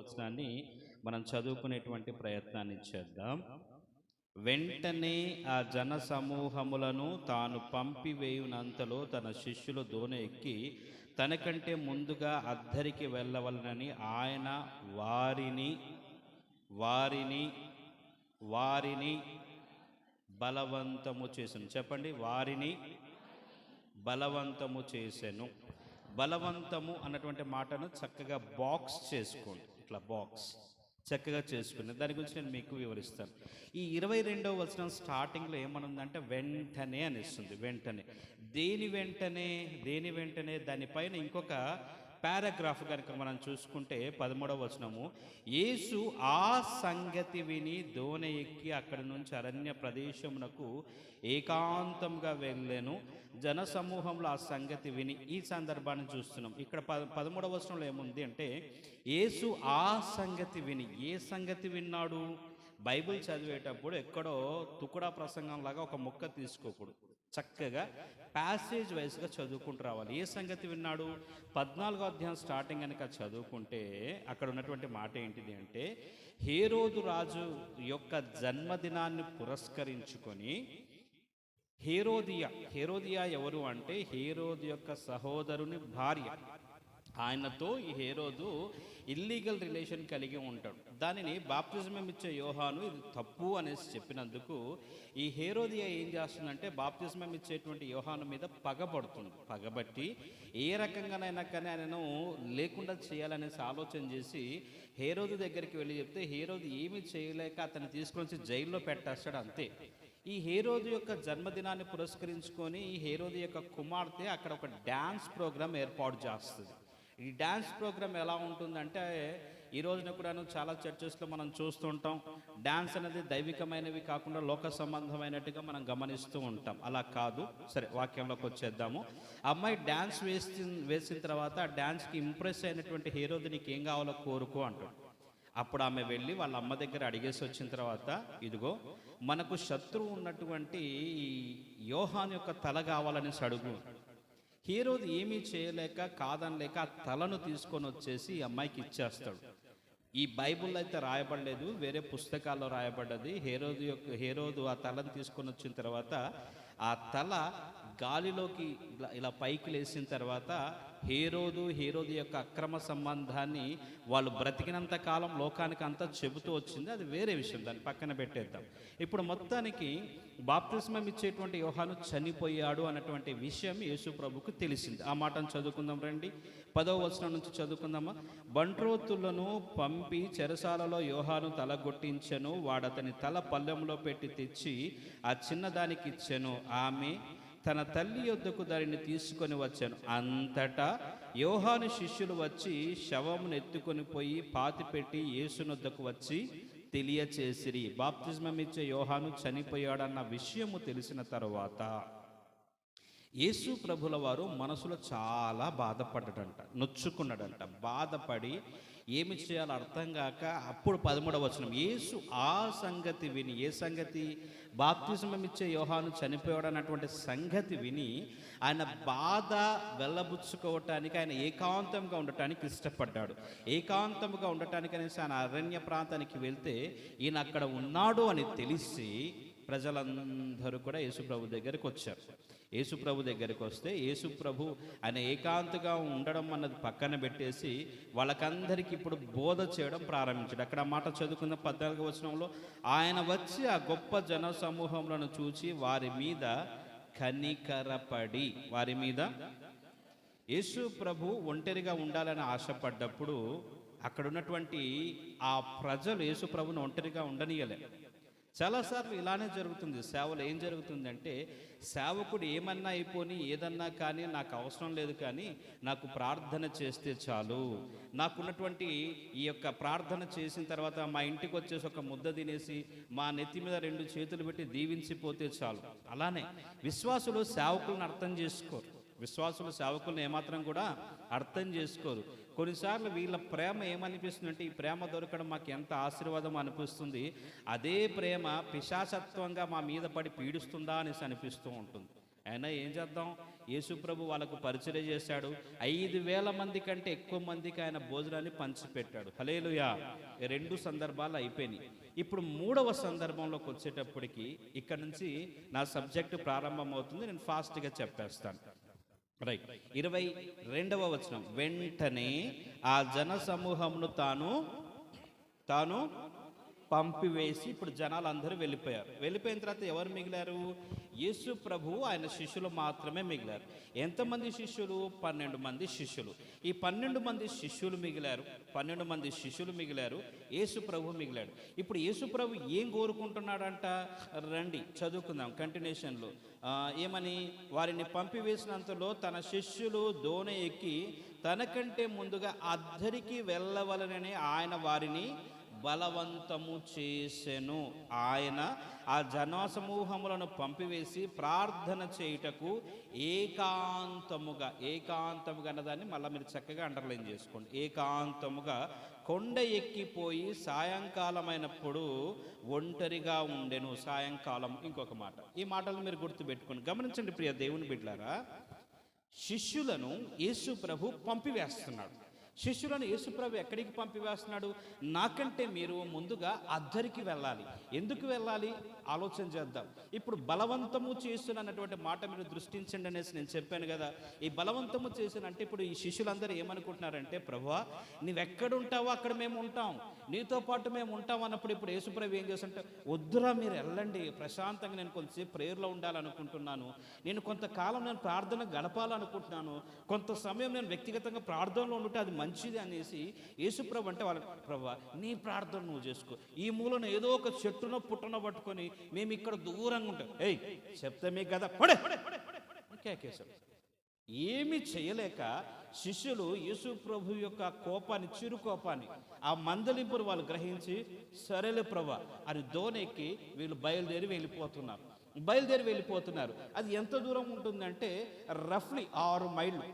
వచనాన్ని మనం చదువుకునేటువంటి ప్రయత్నాన్ని చేద్దాం. వెంటనే ఆ జన సమూహములను తాను పంపివేయునంతలో తన శిష్యులు దోన ఎక్కి తనకంటే ముందుగా అద్దరికి వెళ్ళవలనని ఆయన వారిని వారిని వారిని బలవంతము చేశాను చెప్పండి వారిని బలవంతము చేశాను బలవంతము అన్నటువంటి మాటను చక్కగా బాక్స్ చేసుకోండి. ఇట్లా బాక్స్ చక్కగా చేసుకుని దాని గురించి నేను మీకు వివరిస్తాను. ఈ ఇరవై రెండవ వచనం స్టార్టింగ్లో ఏమనుందంటే వెంటనే అనిస్తుంది వెంటనే. దేని వెంటనే దేని వెంటనే దానిపైన ఇంకొక పారాగ్రాఫ్ కనుక మనం చూసుకుంటే పదమూడవ వచనము. యేసు ఆ సంగతి విని దోణ ఎక్కి అక్కడి నుంచి అరణ్య ప్రదేశమునకు ఏకాంతంగా వెళ్ళాను. జన సమూహంలో ఆ సంగతి విని ఈ సందర్భాన్ని చూస్తున్నాం. ఇక్కడ పద పదమూడవ వచనంలో ఏముంది అంటే యేసు ఆ సంగతి విని ఏ సంగతి విన్నాడు? బైబిల్ చదివేటప్పుడు ఎక్కడో తుకుడా ప్రసంగం లాగా ఒక మొక్క తీసుకోకూడదు. చక్కగా ప్యాసేజ్ వైజ్గా చదువుకుంటూ రావాలి. ఏ సంగతి విన్నాడు? పద్నాలుగో అధ్యాయం స్టార్టింగ్ కనుక చదువుకుంటే అక్కడ ఉన్నటువంటి మాట ఏంటిది అంటే హేరోదు రాజు యొక్క జన్మదినాన్ని పురస్కరించుకొని హేరోదియా హేరోదియా ఎవరు అంటే హేరోదు యొక్క సహోదరుని భార్య. ఆయనతో ఈ హేరోదు ఇల్లీగల్ రిలేషన్ కలిగి ఉంటాడు. దానిని బాప్తిజం ఇచ్చే యోహాను ఇది తప్పు అనేసి చెప్పినందుకు ఈ హేరోదియా ఏం చేస్తుందంటే బాప్తిజం ఇచ్చేటువంటి యోహాను మీద పగబడుతుంది పగబట్టి ఏ రకంగానైనా కానీ ఆయనను లేకుండా చేయాలనేసి ఆలోచన చేసి హేరోదు దగ్గరికి వెళ్ళి చెప్తే హేరోదు ఏమీ చేయలేక అతన్ని తీసుకొని జైల్లో పెట్టేస్తాడు అంతే. ఈ హేరోదు యొక్క జన్మదినాన్ని పురస్కరించుకొని ఈ హేరోదు యొక్క కుమార్తె అక్కడ ఒక డ్యాన్స్ ప్రోగ్రామ్ ఏర్పాటు చేస్తుంది. ఈ డ్యాన్స్ ప్రోగ్రామ్ ఎలా ఉంటుందంటే ఈ రోజున కూడాను చాలా చర్చెస్లో మనం చూస్తుంటాం. డ్యాన్స్ అనేది దైవికమైనవి కాకుండా లోక సంబంధమైనట్టుగా మనం గమనిస్తూ ఉంటాం. అలా కాదు. సరే వాక్యంలోకి వచ్చేద్దాము. ఆ అమ్మాయి డ్యాన్స్ వేసి వేసిన తర్వాత ఆ డ్యాన్స్కి ఇంప్రెస్ అయినటువంటి హీరోది నీకు ఏం కావాలో కోరుకో అంటాడు. అప్పుడు ఆమె వెళ్ళి వాళ్ళ అమ్మ దగ్గర అడిగేసి వచ్చిన తర్వాత ఇదిగో మనకు శత్రువు ఉన్నటువంటి యోహాన్ యొక్క తల కావాలని అడుగు హీరోది ఏమీ చేయలేక కాదనలేక ఆ తలను తీసుకొని వచ్చేసి ఈ అమ్మాయికి ఇచ్చేస్తాడు. ఈ బైబుల్ అయితే రాయబడలేదు వేరే పుస్తకాల్లో రాయబడ్డది. హేరోదు యొక్క హేరోదు ఆ తలను తీసుకొని వచ్చిన తర్వాత ఆ తల గాలిలోకి ఇలా ఇలా పైకి లేచిన తర్వాత హీరోదు హీరోదు యొక్క అక్రమ సంబంధాన్ని వాళ్ళు బ్రతికినంత కాలం లోకానికి అంతా చెబుతూ వచ్చింది. అది వేరే విషయం. దాన్ని పక్కన పెట్టేద్దాం. ఇప్పుడు మొత్తానికి బాప్తిస్మం ఇచ్చేటువంటి యోహాను చనిపోయాడు అన్నటువంటి విషయం యేసు ప్రభుకు తెలిసింది. ఆ మాటను చదువుకుందాం రండి. పదవ వచనం నుంచి చదువుకుందామా? బంట్రోతులను పంపి చెరసాలలో యోహాను తలగొట్టించెను వాడతని తల పల్లెంలో పెట్టి తెచ్చి ఆ చిన్నదానికి ఇచ్చెను. ఆమె తన తల్లి యొద్దకు దానిని తీసుకొని వచ్చాను. అంతటా యోహాను శిష్యులు వచ్చి శవమును ఎత్తుకొని పోయి పాతిపెట్టి యేసునొద్దకు వచ్చి తెలియచేసిరి. బాప్తిజమం ఇచ్చే యోహాను చనిపోయాడన్న విషయము తెలిసిన తరువాత యేసు ప్రభుల వారు మనసులో చాలా బాధపడ్డాడంట నొచ్చుకున్నాడంట. బాధపడి ఏమి చేయాలో అర్థం కాక అప్పుడు పదమూడవ వచనం యేసు ఆ సంగతి విని ఏ సంగతి? బాప్తిజమం ఇచ్చే యోహాను చనిపోయాడు అన్నటువంటి సంగతి విని ఆయన బాధ వెళ్ళబుచ్చుకోవటానికి ఆయన ఏకాంతంగా ఉండటానికి ఇష్టపడ్డాడు. ఏకాంతంగా ఉండటానికి అనేసి ఆయన అరణ్య ప్రాంతానికి వెళ్తే ఈయన అక్కడ ఉన్నాడు అని తెలిసి ప్రజలందరూ కూడా యేసుప్రభు దగ్గరికి వచ్చారు. యేసుప్రభు దగ్గరికి వస్తే యేసుప్రభు ఆయన ఏకాంతగా ఉండడం అన్నది పక్కన పెట్టేసి వాళ్ళకందరికీ ఇప్పుడు బోధ చేయడం ప్రారంభించాడు. అక్కడ మాట చదువుకున్న పద్నాలుగు వచనంలో ఆయన వచ్చి ఆ గొప్ప జన సమూహములను చూచి వారి మీద కనికరపడి వారి మీద యేసు ప్రభు ఒంటరిగా ఉండాలని ఆశపడ్డప్పుడు అక్కడ ఉన్నటువంటి ఆ ప్రజలు యేసు ప్రభుని ఒంటరిగా ఉండనీయలే. చాలాసార్లు ఇలానే జరుగుతుంది. సేవలు ఏం జరుగుతుందంటే సేవకుడు ఏమన్నా అయిపోని ఏదన్నా కానీ నాకు అవసరం లేదు కానీ నాకు ప్రార్థన చేస్తే చాలు. నాకున్నటువంటి ఈ యొక్క ప్రార్థన చేసిన తర్వాత మా ఇంటికి వచ్చేసి ఒక ముద్ద తినేసి మా నెత్తి మీద రెండు చేతులు పెట్టి దీవించిపోతే చాలు. అలానే విశ్వాసులు సేవకులను అర్థం చేసుకోరు. విశ్వాసులు సేవకులను ఏమాత్రం కూడా అర్థం చేసుకోరు. కొన్నిసార్లు వీళ్ళ ప్రేమ ఏమనిపిస్తుందంటే ఈ ప్రేమ దొరకడం మాకు ఎంత ఆశీర్వాదం అనిపిస్తుంది. అదే ప్రేమ పిశాచత్వంగా మా మీద పడి పీడిస్తుందా అనేసి అనిపిస్తూ ఉంటుంది. అయినా ఏం చేద్దాం? యేసుప్రభు వాళ్ళకు పరిచయం చేశాడు. ఐదు వేల మంది కంటే ఎక్కువ మందికి ఆయన భోజనాన్ని పంచిపెట్టాడు. హలేలుయా రెండు సందర్భాలు అయిపోయినాయి. ఇప్పుడు మూడవ సందర్భంలోకి వచ్చేటప్పటికి ఇక్కడ నుంచి నా సబ్జెక్టు ప్రారంభమవుతుంది. నేను ఫాస్ట్గా చెప్పేస్తాను. రైట్ ఇరవై రెండవ వచనం. వెంటనే ఆ జన సమూహమును తాను తాను పంపివేసి ఇప్పుడు జనాలు అందరూ వెళ్ళిపోయారు. వెళ్ళిపోయిన తర్వాత ఎవరు మిగిలారు? యేసు ప్రభు ఆయన శిష్యులు మాత్రమే మిగిలారు. ఎంతమంది శిష్యులు? పన్నెండు మంది శిష్యులు. ఈ పన్నెండు మంది శిష్యులు మిగిలారు. పన్నెండు మంది శిష్యులు మిగిలారు. యేసు ప్రభు మిగిలాడు. ఇప్పుడు యేసు ప్రభు ఏం కోరుకుంటున్నాడంట? రండి చదువుకుందాం కంటిన్యూషన్లో. ఏమని? వారిని పంపివేసినంతలో తన శిష్యులు దోణి ఎక్కి తనకంటే ముందుగా అద్దరికి వెళ్ళవలనని ఆయన వారిని బలవంతము చేసెను. ఆయన ఆ జనసమూహములను పంపివేసి ప్రార్థన చేయుటకు ఏకాంతముగా ఏకాంతముగా అన్నదాన్ని మళ్ళీ మీరు చక్కగా అండర్లైన్ చేసుకోండి. ఏకాంతముగా కొండ ఎక్కిపోయి సాయంకాలమైనప్పుడు ఒంటరిగా ఉండెను. సాయంకాలం ఇంకొక మాట. ఈ మాటలు మీరు గుర్తుపెట్టుకోండి. గమనించండి ప్రియ దేవుని బిడ్డారా శిష్యులను యేసు ప్రభు పంపివేస్తున్నాడు. శిష్యులను యేసుప్రభు ఎక్కడికి పంపివేస్తున్నాడు నాకంటే మీరు ముందుగా అద్దరికి వెళ్ళాలి. ఎందుకు వెళ్ళాలి? ఆలోచన చేద్దాం. ఇప్పుడు బలవంతము చేస్తున్నటువంటి మాట మీరు దృష్టించండి అనేసి నేను చెప్పాను కదా. ఈ బలవంతము చేసిన అంటే ఇప్పుడు ఈ శిష్యులందరూ ఏమనుకుంటున్నారంటే ప్రభా నువ్వెక్కడుంటావో అక్కడ మేము ఉంటాం. నీతో పాటు మేము ఉంటాం అన్నప్పుడు ఇప్పుడు యేసుప్రభు ఏం చేస్తుంటే వద్దురా మీరు వెళ్ళండి. ప్రశాంతంగా నేను కొంతసేపు ప్రేయర్లో ఉండాలనుకుంటున్నాను. నేను కొంతకాలం నేను ప్రార్థన గడపాలనుకుంటున్నాను. కొంత సమయం నేను వ్యక్తిగతంగా ప్రార్థనలో ఉంటే అది మంచిది అనేసి యేసుప్రభు అంటే వాళ్ళ ప్రభా నీ ప్రార్థన నువ్వు చేసుకో. ఈ మూలన ఏదో ఒక చెట్టునో పుట్టనో పట్టుకొని మేము ఇక్కడ దూరంగా ఉంటాం. ఏయ్ చెప్తే మీకు కదా పడే. కేకేశాడు ఏమి చేయలేక శిష్యులు యేసు ప్రభు యొక్క కోపాన్ని చిరు కోపాన్ని ఆ మందలింపును వాళ్ళు గ్రహించి సరేలే ప్రభా అని దోనెక్కి వీళ్ళు బయలుదేరి వెళ్ళిపోతున్నారు. బయలుదేరి వెళ్ళిపోతున్నారు. అది ఎంత దూరం ఉంటుందంటే రఫ్లీ ఆరు మైళ్ళు.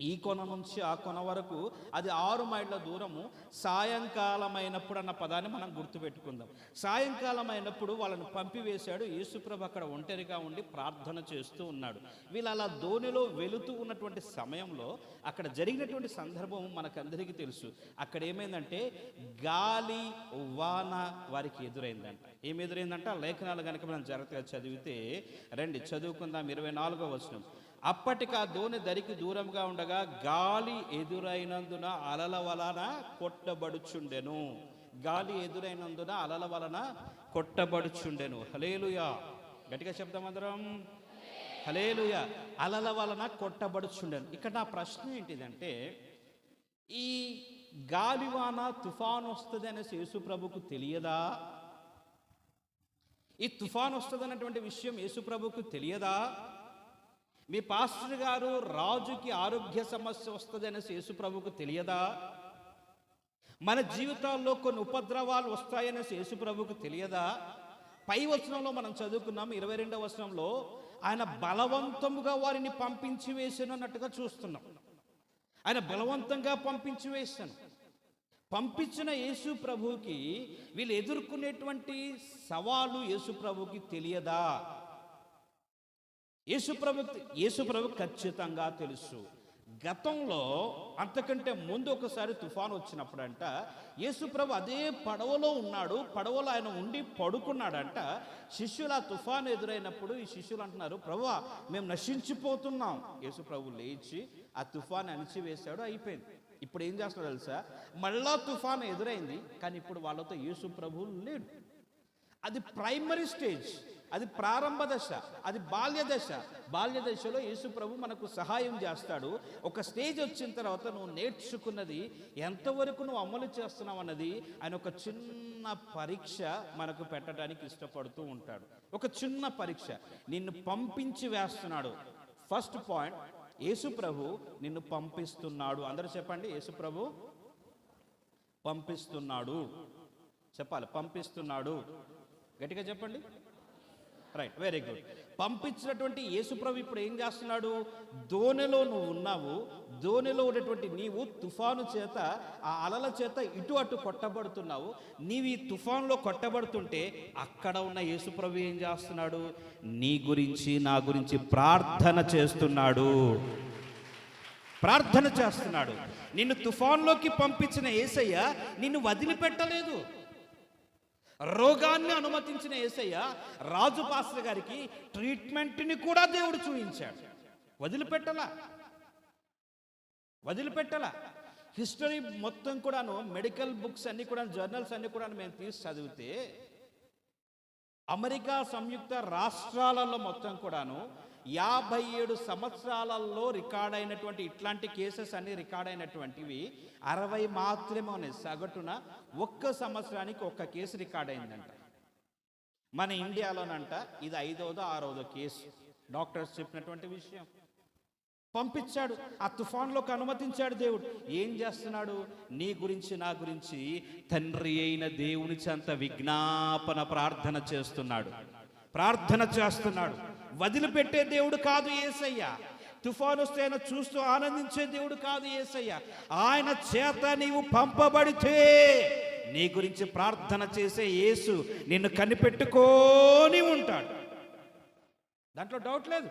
ఈ కొన నుంచి ఆ కొన వరకు అది ఆరు మైళ్ళ దూరము. సాయంకాలమైనప్పుడు అన్న పదాన్ని మనం గుర్తుపెట్టుకుందాం. సాయంకాలం అయినప్పుడు వాళ్ళని పంపివేశాడు. యేసుప్రభు అక్కడ ఒంటరిగా ఉండి ప్రార్థన చేస్తూ ఉన్నాడు. వీళ్ళు అలా ధోనిలో వెళుతూ ఉన్నటువంటి సమయంలో అక్కడ జరిగినటువంటి సందర్భం మనకందరికీ తెలుసు. అక్కడ ఏమైందంటే గాలి వాన వారికి ఎదురైందంట. ఏమి ఎదురైందంట? ఆ లేఖనాలు కనుక మనం జాగ్రత్తగా చదివితే రండి చదువుకుందాం ఇరవై నాలుగో వచనం. అప్పటికి ఆ దోణి దరికి దూరంగా ఉండగా గాలి ఎదురైనందున అలల వలన కొట్టబడుచుండెను. గాలి ఎదురైనందున అలల వలన కొట్టబడుచుండెను. హలేలుయా గట్టిగా చెప్తాం అందరం. హలేలుయ అలల వలన కొట్టబడుచుండెను. ఇక్కడ నా ప్రశ్న ఏంటిదంటే ఈ గాలివాన తుఫాన్ వస్తుంది అనేసి యేసు ప్రభుకు తెలియదా? ఈ తుఫాన్ వస్తుంది అన్నటువంటి విషయం యేసు ప్రభుకు తెలియదా? మీ పాస్టర్ గారు రాజుకి ఆరోగ్య సమస్య వస్తుంది అనేసి ప్రభుకు తెలియదా? మన జీవితాల్లో కొన్ని ఉపద్రవాలు వస్తాయనేసి యేసుప్రభుకు తెలియదా? పై వచనంలో మనం చదువుకున్నాం ఇరవై రెండవ వచనంలో ఆయన బలవంతముగా వారిని పంపించి వేసాను అన్నట్టుగా చూస్తున్నాం. ఆయన బలవంతంగా పంపించి వేశాను పంపించిన యేసు ప్రభుకి వీళ్ళు ఎదుర్కొనేటువంటి సవాలు యేసు ప్రభుకి తెలియదా? యేసుప్రభు యేసుప్రభు ఖచ్చితంగా తెలుసు. గతంలో అంతకంటే ముందు ఒకసారి తుఫాన్ వచ్చినప్పుడంట యేసుప్రభు అదే పడవలో ఉన్నాడు పడవలో ఆయన ఉండి పడుకున్నాడంట. శిష్యులు ఆ తుఫాన్ ఎదురైనప్పుడు ఈ శిష్యులు అంటున్నారు ప్రభు మేము నశించిపోతున్నాం. యేసుప్రభు లేచి ఆ తుఫాను అణిచివేశాడు అయిపోయింది. ఇప్పుడు ఏం చేస్తున్నాడు తెలుసా? మళ్ళా తుఫాన్ ఎదురైంది కానీ ఇప్పుడు వాళ్ళతో యేసు ప్రభువు లేడు. అది ప్రైమరీ స్టేజ్. అది ప్రారంభ దశ అది బాల్య దశ. బాల్య దశలో యేసు ప్రభు మనకు సహాయం చేస్తాడు. ఒక స్టేజ్ వచ్చిన తర్వాత నువ్వు నేర్చుకున్నది ఎంతవరకు నువ్వు అమలు చేస్తున్నావు అన్నది ఆయన ఒక చిన్న పరీక్ష మనకు పెట్టడానికి ఇష్టపడుతూ ఉంటాడు. ఒక చిన్న పరీక్ష నిన్ను పంపించి వేస్తున్నాడు. ఫస్ట్ పాయింట్ యేసు ప్రభు నిన్ను పంపిస్తున్నాడు. అందరూ చెప్పండి యేసు ప్రభు పంపిస్తున్నాడు. చెప్పాలి పంపిస్తున్నాడు. గట్టిగా చెప్పండి. రైట్ వెరీ గుడ్ పంపించినటువంటి యేసుప్రభు ఇప్పుడు ఏం చేస్తున్నాడు? దోణిలో నువ్వు ఉన్నావు దోణిలో ఉన్నటువంటి నీవు తుఫాను చేత ఆ అలల చేత ఇటు అటు కొట్టబడుతున్నావు. నీవు ఈ తుఫాన్లో కొట్టబడుతుంటే అక్కడ ఉన్న యేసుప్రభు ఏం చేస్తున్నాడు? నీ గురించి నా గురించి ప్రార్థన చేస్తున్నాడు. ప్రార్థన చేస్తున్నాడు. నిన్ను తుఫాన్లోకి పంపించిన ఏసయ్య నిన్ను వదిలిపెట్టలేదు. రోగాన్ని అనుమతించిన ఏసయ్య రాజు పాస్టర్ గారికి ట్రీట్మెంట్ని కూడా దేవుడు చూపించాడు వదిలిపెట్టలా? వదిలిపెట్టలా? హిస్టరీ మొత్తం కూడాను మెడికల్ బుక్స్ అన్ని కూడా జర్నల్స్ అన్ని కూడా మేము తీసి చదివితే అమెరికా సంయుక్త రాష్ట్రాలలో మొత్తం కూడాను యాభై ఏడు సంవత్సరాలలో రికార్డ్ అయినటువంటి ఇట్లాంటి కేసెస్ అన్ని రికార్డ్ అయినటువంటివి అరవై మాత్రమే ఉన్నాయి. సగటున ఒక్క సంవత్సరానికి ఒక్క కేసు రికార్డ్ అయిందంట. మన ఇండియాలోనంట ఇది ఐదవదో ఆరవదో కేసు. డాక్టర్స్ చెప్పినటువంటి విషయం. పంపించాడు. ఆ తుఫాన్లోకి అనుమతించాడు దేవుడు. ఏం చేస్తున్నాడు? నీ గురించి నా గురించి తండ్రి అయిన దేవుని చెంత విజ్ఞాపన ప్రార్థన చేస్తున్నాడు. ప్రార్థన చేస్తున్నాడు. వదిలిపెట్టే దేవుడు కాదు ఏసయ్య. తుఫాను వస్తే ఆయన చూస్తూ ఆనందించే దేవుడు కాదు ఏసయ్య. ఆయన చేత నీవు పంపబడితే నీ గురించి ప్రార్థన చేసే యేసు నిన్ను కనిపెట్టుకొని ఉంటాడు. దాంట్లో డౌట్ లేదు.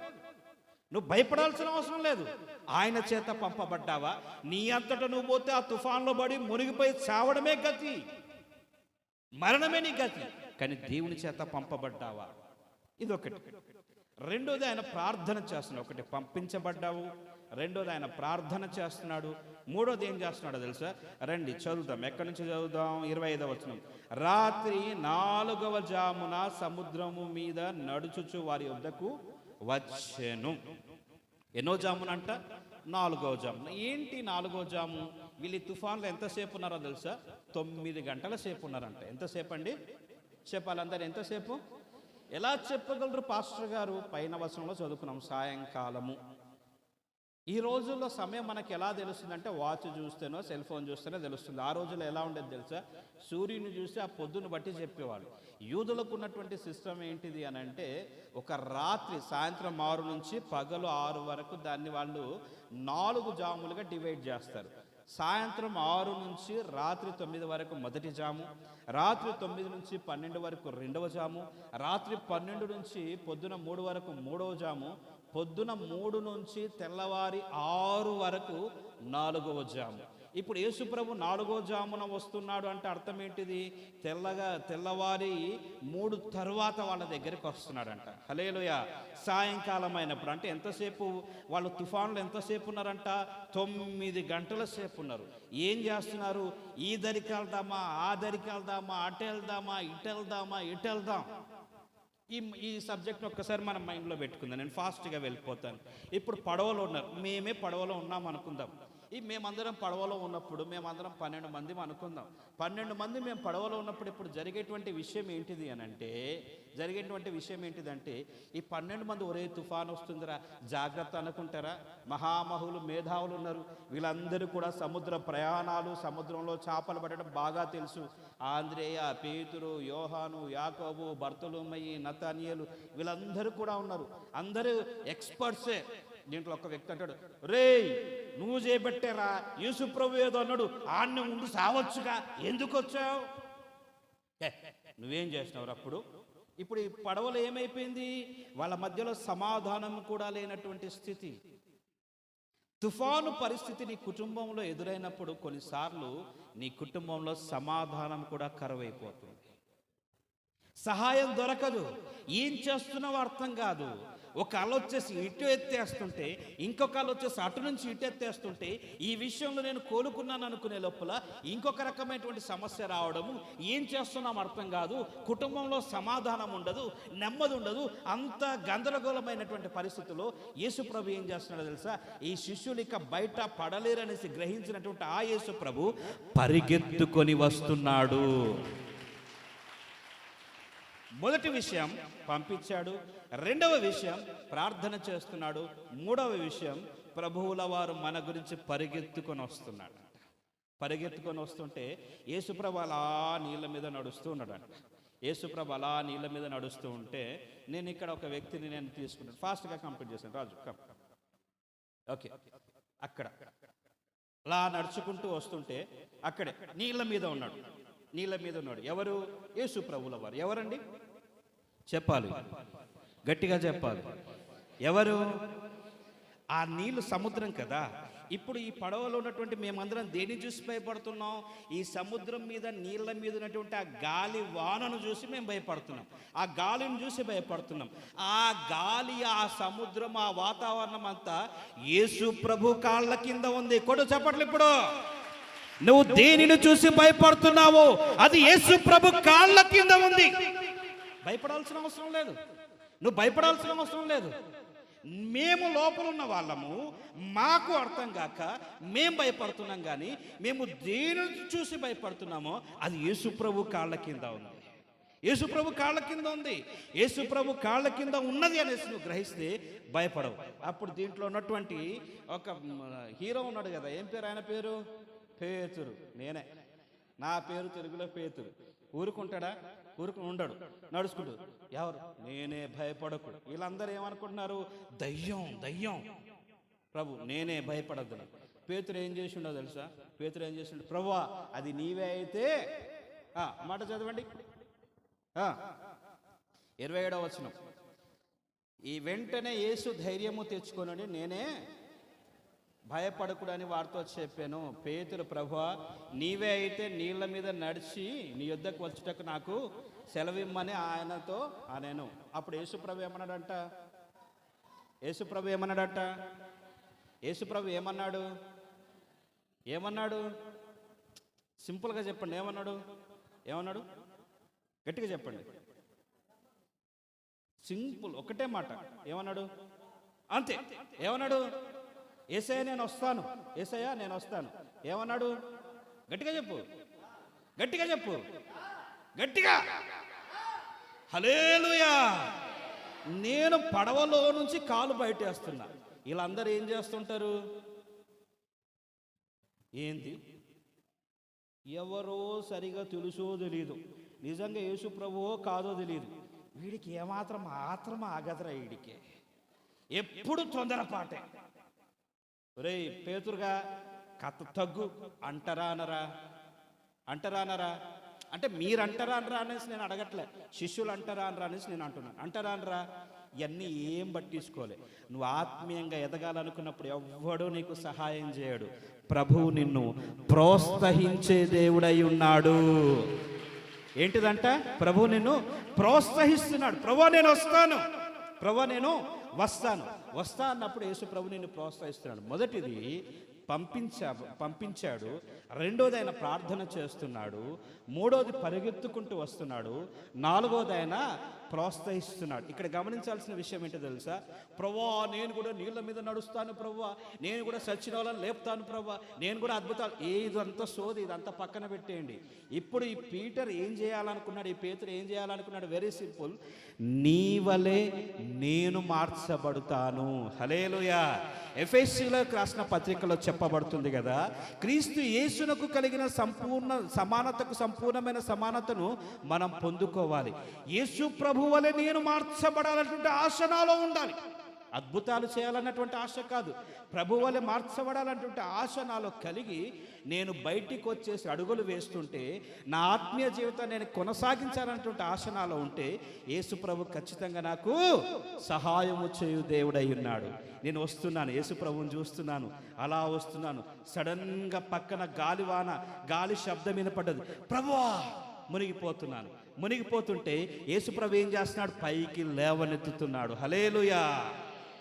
నువ్వు భయపడాల్సిన అవసరం లేదు. ఆయన చేత పంపబడ్డావా? నీ అంతట నువ్వు పోతే ఆ తుఫాన్లో పడి మునిగిపోయి చావడమే గతి. మరణమే నీ గతి. కానీ దేవుని చేత పంపబడ్డావా? ఇదొకటి. రెండోది ఆయన ప్రార్థన చేస్తున్నాడు. ఒకటి పంపించబడ్డావు రెండోది ఆయన ప్రార్థన చేస్తున్నాడు మూడోది ఏం చేస్తున్నాడో తెలుసా? రండి చదువుదాం ఎక్కడి నుంచి చదువుదాం ఇరవై ఐదవ వచనం. రాత్రి నాలుగవ జామున సముద్రము మీద నడుచుచు వారి వద్దకు వచ్చెను. ఎన్నో జామున అంట నాలుగవ జామున. ఏంటి నాలుగవ జాము? వీళ్ళు తుఫాన్లో ఎంతసేపు ఉన్నారో తెలుసా? తొమ్మిది గంటల సేపు ఉన్నారంట. ఎంతసేపు అండి? చెప్పాలందరూ ఎంతసేపు? ఎలా చెప్పగలరు పాస్టర్ గారు? పైన వచనంలో చదువుకున్నాం సాయంకాలము. ఈ రోజుల్లో సమయం మనకి ఎలా తెలుస్తుందంటే వాచ్ చూస్తేనో సెల్ ఫోన్ చూస్తేనే తెలుస్తుంది. ఆ రోజుల్లో ఎలా ఉండేది తెలుసా? సూర్యుని చూసి ఆ పొద్దును బట్టి చెప్పేవాళ్ళు. యూదులకు ఉన్నటువంటి సిస్టమ్ ఏంటిది అని అంటే ఒక రాత్రి సాయంత్రం ఆరు నుంచి పగలు ఆరు వరకు దాన్ని వాళ్ళు నాలుగు జాములుగా డివైడ్ చేస్తారు. సాయంత్రం ఆరు నుంచి రాత్రి తొమ్మిది వరకు మొదటి జాము రాత్రి తొమ్మిది నుంచి పన్నెండు వరకు రెండవ జాము రాత్రి పన్నెండు నుంచి పొద్దున మూడు వరకు మూడవ జాము పొద్దున మూడు నుంచి తెల్లవారి ఆరు వరకు నాలుగవ జాము. ఇప్పుడు యేసుప్రభు నాలుగో జామున వస్తున్నాడు అంటే అర్థం ఏంటిది? తెల్లగా తెల్లవారి మూడు తరువాత వాళ్ళ దగ్గరికి వస్తున్నాడంట. హలేలుయ సాయంకాలం అయినప్పుడు అంటే ఎంతసేపు? వాళ్ళు తుఫాన్లు ఎంతసేపు ఉన్నారంట? తొమ్మిది గంటల సేపు ఉన్నారు. ఏం చేస్తున్నారు? ఈ దరికి వెళ్దామా ఆ దరికి వెళ్దామా అటు వెళ్దామా ఇటు వెళ్దామా ఇటు వెళ్దాం. ఈ ఈ సబ్జెక్ట్ ఒక్కసారి మనం మైండ్లో పెట్టుకుందాం. నేను ఫాస్ట్గా వెళ్ళిపోతాను. ఇప్పుడు పడవలో ఉన్నారు. మేమే పడవలో ఉన్నాం అనుకుందాం. ఈ మేమందరం పడవలో ఉన్నప్పుడు మేమందరం పన్నెండు మంది అనుకుందాం. పన్నెండు మంది మేము పడవలో ఉన్నప్పుడు ఇప్పుడు జరిగేటువంటి విషయం ఏంటిది అని అంటే జరిగేటువంటి విషయం ఏంటిదంటే ఈ పన్నెండు మంది ఒరే తుఫాన్ వస్తుందిరా జాగ్రత్త అనుకుంటారా? మహామహులు మేధావులు ఉన్నారు. వీళ్ళందరూ కూడా సముద్ర ప్రయాణాలు సముద్రంలో చేపలు పట్టడం బాగా తెలుసు. ఆంధ్రేయ పేతురు యోహాను యాకోబు భర్తలుమయ్యి నతానియలు వీళ్ళందరూ కూడా ఉన్నారు. అందరూ ఎక్స్పర్ట్సే. దీంట్లో ఒక వ్యక్తి అంటాడు రేయ్ నువ్వు చేపట్టారా? యేసు ప్రభు ఏదో అన్నాడు ఆడిని ముందు సావచ్చుగా. ఎందుకు వచ్చావు? నువ్వేం చేసినావు అప్పుడు? ఇప్పుడు ఈ పడవలో ఏమైపోయింది? వాళ్ళ మధ్యలో సమాధానం కూడా లేనటువంటి స్థితి. తుఫాను పరిస్థితి నీ కుటుంబంలో ఎదురైనప్పుడు కొన్నిసార్లు నీ కుటుంబంలో సమాధానం కూడా కరువైపోతుంది. సహాయం దొరకదు. ఏం చేస్తున్నావో అర్థం కాదు. ఒక అల వచ్చేసి ఇటు ఎత్తేస్తుంటే ఇంకొక అల వచ్చేసి అటు నుంచి ఇటు ఎత్తేస్తుంటే ఈ విషయంలో నేను కోలుకున్నాను అనుకునే లోపల ఇంకొక రకమైనటువంటి సమస్య రావడము. ఏం చేస్తున్నాం అర్థం కాదు. కుటుంబంలో సమాధానం ఉండదు నెమ్మది ఉండదు. అంత గందరగోళమైనటువంటి పరిస్థితుల్లో యేసు ప్రభు ఏం చేస్తున్నాడో తెలుసా? ఈ శిష్యులు ఇక బయట పడలేరనేసి గ్రహించినటువంటి ఆ యేసు ప్రభు పరిగెత్తుకొని వస్తున్నాడు. మొదటి విషయం పంపించాడు. రెండవ విషయం ప్రార్థన చేస్తున్నాడు. మూడవ విషయం ప్రభువుల వారు మన గురించి పరిగెత్తుకొని వస్తున్నాడు. పరిగెత్తుకొని వస్తుంటే యేసుప్రభ అలా నీళ్ళ మీద నడుస్తూ ఉన్నాడంట యేసుప్రభ అలా నీళ్ళ మీద నడుస్తూ ఉంటే నేను ఇక్కడ ఒక వ్యక్తిని నేను తీసుకుంటాను. ఫాస్ట్గా కంప్లీట్ చేశాను. రాజు కమ్ ఓకే అక్కడ. అలా నడుచుకుంటూ వస్తుంటే అక్కడే నీళ్ళ మీద ఉన్నాడు. నీళ్ళ మీద ఉన్నాడు. ఎవరు? యేసు ప్రభుల వారు. ఎవరండి? చెప్పాలి. గట్టిగా చెప్పాలి. ఎవరు? ఆ నీళ్ళు సముద్రం కదా. ఇప్పుడు ఈ పడవలో ఉన్నటువంటి మేమందరం దేని చూసి భయపడుతున్నాం? ఈ సముద్రం మీద నీళ్ళ మీద ఉన్నటువంటి ఆ గాలి వానను చూసి మేము భయపడుతున్నాం. ఆ గాలిని చూసి భయపడుతున్నాం. ఆ గాలి ఆ సముద్రం ఆ వాతావరణం అంతా యేసు ప్రభు కాళ్ళ కింద ఉంది. కొడు చెప్పట్లు ఇప్పుడు. నువ్వు దేనిని చూసి భయపడుతున్నావో అది యేసు ప్రభు కాళ్ళ కింద ఉంది. భయపడాల్సిన అవసరం లేదు. నువ్వు భయపడాల్సిన అవసరం లేదు. మేము లోపల ఉన్న వాళ్ళము మాకు అర్థం కాక మేము భయపడుతున్నాం కానీ మేము దేని చూసి భయపడుతున్నామో అది యేసుప్రభు కాళ్ళ కింద ఉంది. యేసుప్రభు కాళ్ళ కింద ఉంది. యేసుప్రభు కాళ్ళ కింద ఉన్నది అనేసి నువ్వు గ్రహిస్తే భయపడవు. అప్పుడు దీంట్లో ఉన్నటువంటి ఒక హీరో ఉన్నాడు కదా ఏం పేరు ఆయన పేరు? పేతురు. నేనే. నా పేరు తెలుగులో పేతురు. ఊరుకుంటాడా? ఊరుకు ఉండడు నడుచుకుంటూ. ఎవరు? నేనే భయపడకు. వీళ్ళందరూ ఏమనుకుంటున్నారు? దయ్యం దయ్యం. ప్రభు నేనే భయపడద్దు పేతురు ఏం చేసిండో తెలుసా? పేతురు ఏం చేసిండు ప్రభువా అది నీవే అయితే మాట చదవండి. ఇరవై ఏడవ వచనం. ఈ వెంటనే యేసు ధైర్యము తెచ్చుకోనండి నేనే భయపడకూడని వారితో చెప్పాను. పేతురు ప్రభు నీవే అయితే నీళ్ళ మీద నడిచి నీ యుద్ధకు వచ్చుటకు నాకు సెలవిమ్మని ఆయనతో నేను అప్పుడు యేసుప్రభు ఏమన్నాడంట? యేసుప్రభు ఏమన్నాడట? యేసుప్రభు ఏమన్నాడు? ఏమన్నాడు? సింపుల్గా చెప్పండి. ఏమన్నాడు? ఏమన్నాడు? గట్టిగా చెప్పండి. సింపుల్ ఒకటే మాట. ఏమన్నాడు? అంతే. ఏమన్నాడు? ఏసయ్య నేను వస్తాను. ఏసయ్య నేను వస్తాను. ఏమన్నాడు? గట్టిగా చెప్పు. గట్టిగా చెప్పు. గట్టిగా. హలేలుయా నేను పడవలో నుంచి కాలు బయటేస్తున్నా. వీళ్ళందరూ ఏం చేస్తుంటారు? ఏంది? ఎవరో సరిగా తెలుసో తెలియదు నిజంగా యేసు ప్రభువో కాదో తెలియదు వీడికి ఏమాత్రం మాత్రం ఆగదరా వీడికి. ఎప్పుడు తొందరపాటే. ఒరేయ్ పేతురుగా కథ తగ్గు. అంటరానరా. అంటరానరా. అంటే మీరు అంటారా అనరా అనేసి నేను అడగట్లే. శిష్యులు అంటారా అనరా అనేసి నేను అంటున్నాను. అంటారా అనరా? ఇవన్నీ ఏం పట్టించుకోలే. నువ్వు ఆత్మీయంగా ఎదగాలనుకున్నప్పుడు ఎవ్వడూ నీకు సహాయం చేయడు. ప్రభువు నిన్ను ప్రోత్సహించే దేవుడై ఉన్నాడు. ఏంటిదంట? ప్రభు నిన్ను ప్రోత్సహిస్తున్నాడు. ప్రభు నేను వస్తాను. ప్రభు నేను వస్తాను. వస్తా అన్నప్పుడు యేసు ప్రభు నిన్ను ప్రోత్సహిస్తున్నాడు. మొదటిది పంపించా పంపించాడు. రెండోది ఆయన ప్రార్థన చేస్తున్నాడు. మూడోది పరిగెత్తుకుంటూ వస్తున్నాడు. నాలుగోది ఆయన ప్రోత్సహిస్తున్నాడు. ఇక్కడ గమనించాల్సిన విషయం ఏంటో తెలుసా? ప్రవ్వా నేను కూడా నీళ్ళ మీద నడుస్తాను ప్రవ్వా. నేను కూడా సచిన వాళ్ళని లేపుతాను ప్రవ్వా. నేను కూడా అద్భుతాలు. ఏ ఇదంతా సోది ఇదంతా పక్కన పెట్టేయండి. ఇప్పుడు ఈ పీటర్ ఏం చేయాలనుకున్నాడు? ఈ పేతురు ఏం చేయాలనుకున్నాడు? వెరీ సింపుల్ నీ వలే నేను మార్చబడుతాను. హలేలుయా ఎఫ్ఎస్సీలో రాసిన పత్రికలో చెప్పబడుతుంది కదా క్రీస్తు యేసునకు కలిగిన సంపూర్ణ సమానతకు సంపూర్ణమైన సమానతను మనం పొందుకోవాలి. యేసు ప్రభు వలె నేను మార్చబడాలన్నటువంటి ఆశ నాలో ఉండాలి. అద్భుతాలు చేయాలన్నటువంటి ఆశ కాదు. ప్రభు వలె మార్చబడాలన్నటువంటి ఆశ నాలో కలిగి నేను బయటికి వచ్చేసి అడుగులు వేస్తుంటే నా ఆత్మీయ జీవితాన్ని నేను కొనసాగించాలన్నటువంటి ఆశ నాలో ఉంటే యేసు ప్రభు ఖచ్చితంగా నాకు సహాయము చేయు దేవుడై ఉన్నాడు. నేను వస్తున్నాను యేసు ప్రభుని చూస్తున్నాను అలా వస్తున్నాను. సడన్గా పక్కన గాలివాన గాలి శబ్దం వినపడ్డది. ప్రభువా మునిగిపోతున్నాను. మునిగిపోతుంటే యేసుప్రభు ఏం చేస్తున్నాడు? పైకి లేవనెత్తుతున్నాడు. హలేలుయా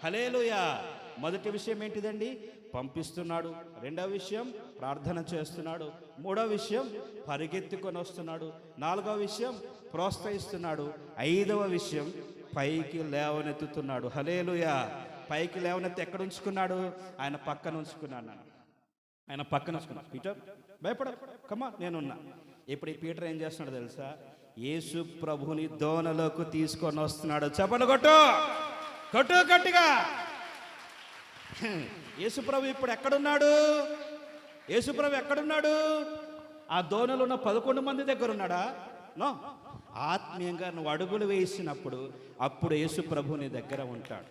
హలేలుయా మొదటి విషయం ఏంటిదండి? పంపిస్తున్నాడు. రెండవ విషయం ప్రార్థన చేస్తున్నాడు. మూడవ విషయం పరిగెత్తుకొని వస్తున్నాడు. నాలుగవ విషయం ప్రోత్సహిస్తున్నాడు. ఐదవ విషయం పైకి లేవనెత్తుతున్నాడు. హలేలుయా పైకి లేవనెత్తి ఎక్కడ ఉంచుకున్నాడు? ఆయన పక్కన ఉంచుకున్నాను. ఆయన పక్కన ఉంచుకున్నాను. పీటర్ భయపడ కమ్మా నేనున్నా. ఇప్పుడు ఈ పీటర్ ఏం చేస్తున్నాడు తెలుసా? యేసు ప్రభుని దోనలోకి తీసుకొని వస్తున్నాడు. చెప్పండి కొట్టు. కొట్టు గట్టిగా. యేసుప్రభు ఇప్పుడు ఎక్కడున్నాడు? యేసుప్రభు ఎక్కడున్నాడు? ఆ దోణలో ఉన్న పదకొండు మంది దగ్గర ఉన్నాడా? నో. ఆత్మీయంగా నువ్వు అడుగులు వేసినప్పుడు అప్పుడు యేసు ప్రభు నీ దగ్గర ఉంటాడు.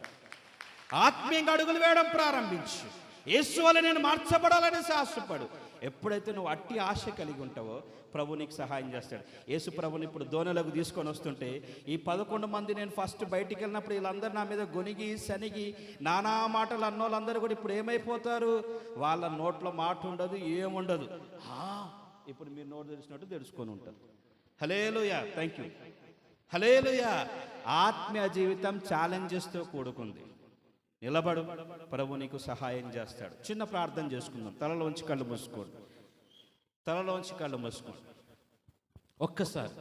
ఆత్మీయంగా అడుగులు వేయడం ప్రారంభించు. యేసు వల్ల నేను మార్చబడాలని సాహసపడు. ఎప్పుడైతే నువ్వు అట్టి ఆశ కలిగి ఉంటావో ప్రభు నీకు సహాయం చేస్తాడు. యేసు ప్రభుని ఇప్పుడు దోనలకు తీసుకొని వస్తుంటే ఈ పదకొండు మంది నేను ఫస్ట్ బయటికి వెళ్ళినప్పుడు వీళ్ళందరూ నా మీద గొనిగి శనిగి నానా మాటలు అన్నోళ్ళందరూ కూడా ఇప్పుడు ఏమైపోతారు? వాళ్ళ నోట్లో మాట ఉండదు ఏముండదు. ఇప్పుడు మీరు నోటు తెలిసినట్టు తెలుసుకొని ఉంటారు. హలేలుయా థ్యాంక్ యూ హలేలుయా ఆత్మీయ జీవితం ఛాలెంజెస్తో కూడుకుంది. నిలబడు. ప్రభు నీకు సహాయం చేస్తాడు. చిన్న ప్రార్థన చేసుకుందాం. తలలోంచి కళ్ళు మూసుకోండి. తలలోంచి కళ్ళు మూసుకోండి. ఒక్కసారి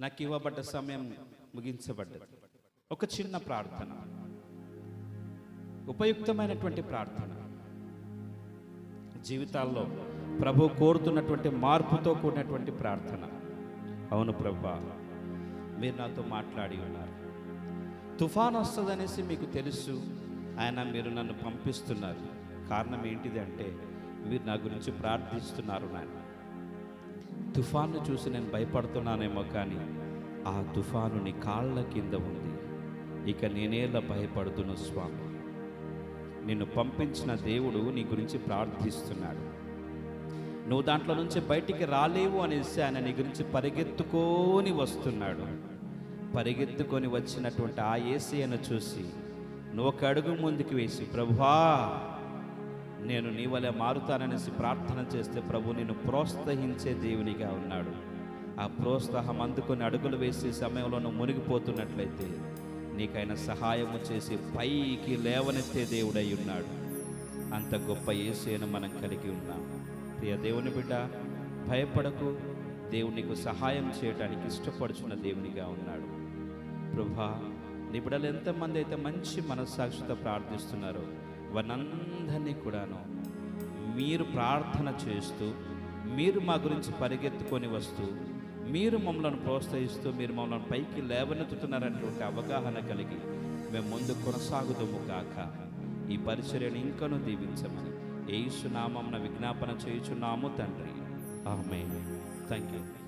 నాకు ఇవ్వబడ్డ సమయం ముగించబడ్డది. ఒక చిన్న ప్రార్థన. ఉపయుక్తమైనటువంటి ప్రార్థన. జీవితాల్లో ప్రభు కోరుతున్నటువంటి మార్పుతో కూడినటువంటి ప్రార్థన. అవును ప్రభా మీరు నాతో మాట్లాడి ఉన్నారు. తుఫాన్ వస్తుందనేసి మీకు తెలుసు. ఆయన మీరు నన్ను పంపిస్తున్నారు. కారణం ఏంటిది అంటే మీరు నా గురించి ప్రార్థిస్తున్నారు నాయన. తుఫాను చూసి నేను భయపడుతున్నానేమో కానీ ఆ తుఫాను నీ కాళ్ళ కింద ఉంది. ఇక నేనేలా భయపడుతున్న స్వామి. నిన్ను పంపించిన దేవుడు నీ గురించి ప్రార్థిస్తున్నాడు. నువ్వు దాంట్లో నుంచి బయటికి రాలేవు అనేసి ఆయన నీ గురించి పరిగెత్తుకొని వస్తున్నాడు. పరిగెత్తుకొని వచ్చినటువంటి ఆ ఏసీను చూసి నువ్వు ఒక అడుగు ముందుకు వేసి ప్రభువా నేను నీ వలె మారుతాననేసి ప్రార్థన చేస్తే ప్రభు నిన్ను ప్రోత్సహించే దేవునిగా ఉన్నాడు. ఆ ప్రోత్సాహం అందుకొని అడుగులు వేసే సమయంలో నువ్వు మునిగిపోతున్నట్లయితే నీకైనా సహాయము చేసి పైకి లేవనెత్తే దేవుడై ఉన్నాడు. అంత గొప్ప ఏసేను మనం కలిగి ఉన్నాం. ప్రియ దేవుని బిడ్డ భయపడకు. దేవునికి సహాయం చేయడానికి ఇష్టపడుచున్న దేవునిగా ఉన్నాడు. ప్రభా నీ బిడ్డలు ఎంతమంది అయితే మంచి మనస్సాక్షితో ప్రార్థిస్తున్నారో వారందరినీ కూడాను మీరు ప్రార్థన చేస్తూ మీరు మా గురించి పరిగెత్తుకొని వస్తూ మీరు మమ్మల్ని ప్రోత్సహిస్తూ మీరు మమ్మల్ని పైకి లేవనెత్తుతున్నారనేటువంటి అవగాహన కలిగి మేము ముందు కొనసాగుదాము కాక ఈ పరిచర్యను ఇంకను దీవించమని ఏసునామం విజ్ఞాపన చేయుచున్నాము తండ్రి. ఆమె థ్యాంక్ యూ